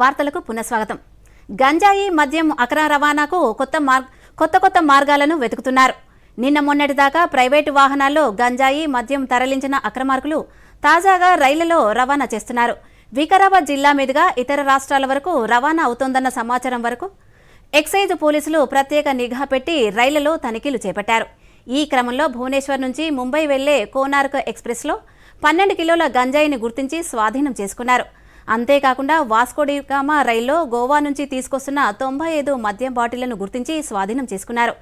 వార్తలకు పునఃస్వాగతం. గంజాయి మద్యం అక్రమ రవాణాకు కొత్త మార్ కొత్త కొత్త మార్గాలను వెతుకుతున్నారు. నిన్న మొన్నటిదాకా ప్రైవేటు వాహనాల్లో గంజాయి మద్యం తరలించిన అక్రమార్కులు తాజాగా రైళ్ళలో రవాణా చేస్తున్నారు. వికారాబాద్ జిల్లా మీదుగా ఇతర రాష్ట్రాల వరకు రవాణా అవుతోందన్న సమాచారం వరకు ఎక్సైజ్ పోలీసులు ప్రత్యేక నిఘా పెట్టి రైళ్ళలో తనిఖీలు చేపట్టారు. ఈ క్రమంలో భువనేశ్వర్ నుంచి ముంబై వెళ్ళే కోనార్క్ ఎక్స్ప్రెస్లో పన్నెండు కిలోల గంజాయిని గుర్తించి స్వాధీనం చేసుకున్నారు. అంతేకాకుండా వాస్కోడిగామా రైల్లో గోవా నుంచి తీసుకొస్తున్న తొంభై ఐదు మద్యం బాటిళ్ళను గుర్తించి స్వాధీనం చేసుకున్నారు.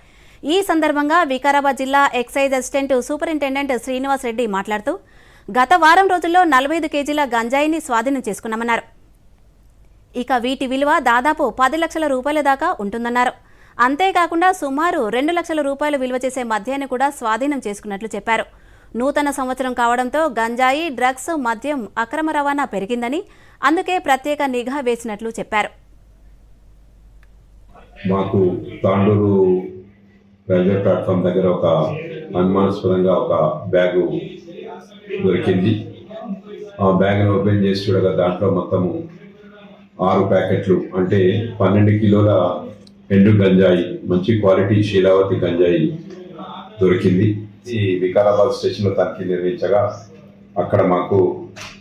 ఈ సందర్భంగా వికారాబాద్ జిల్లా excise assistant superintendent Srinivas Reddy మాట్లాడుతూ గత వారం రోజుల్లో నలభై ఐదు కేజీల గంజాయిని స్వాధీనం చేసుకున్నామన్నారు. ఇక వీటి విలువ దాదాపు పది లక్షల రూపాయల దాకా ఉంటుందన్నారు. అంతేకాకుండా సుమారు రెండు లక్షల రూపాయలు విలువ చేసే మద్యాన్ని కూడా స్వాధీనం చేసుకున్నట్లు చెప్పారు. నూతన సంవత్సరం కావడంతో గంజాయి డ్రగ్స్ మద్యం అక్రమ రవాణా పెరిగిందని అందుకే ప్రత్యేక నిఘా వేసినట్లు చెప్పారు. మాకు తాండూరు రైల్వే ప్లాట్ఫామ్ దగ్గర ఒక అనుమానాస్పదంగా ఒక బ్యాగు దొరికింది. ఆ బ్యాగ్ను ఓపెన్ చేసి చూడగా దాంట్లో మొత్తము ఆరు ప్యాకెట్లు అంటే పన్నెండు కిలోల ఎండు గంజాయి మంచి క్వాలిటీ శీలావతి గంజాయి దొరికింది. ఈ వికారాబాద్ స్టేషన్లో తనిఖీ నిర్వహించగా అక్కడ మాకు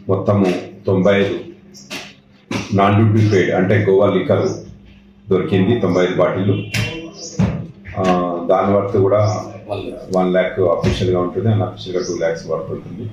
మొత్తము తొంభై ఐదు నాన్ డ్యూటీ పేడ్ అంటే గోవా లిక్కర్ దొరికింది తొంభై ఐదు బాటిల్ దాని వర్త్ కూడా వన్ ల్యాక్. అఫీషియల్గా ఉంటుంది అండ్ అఫీషియల్గా టూ ల్యాక్స్ వర్త్ ఉంటుంది.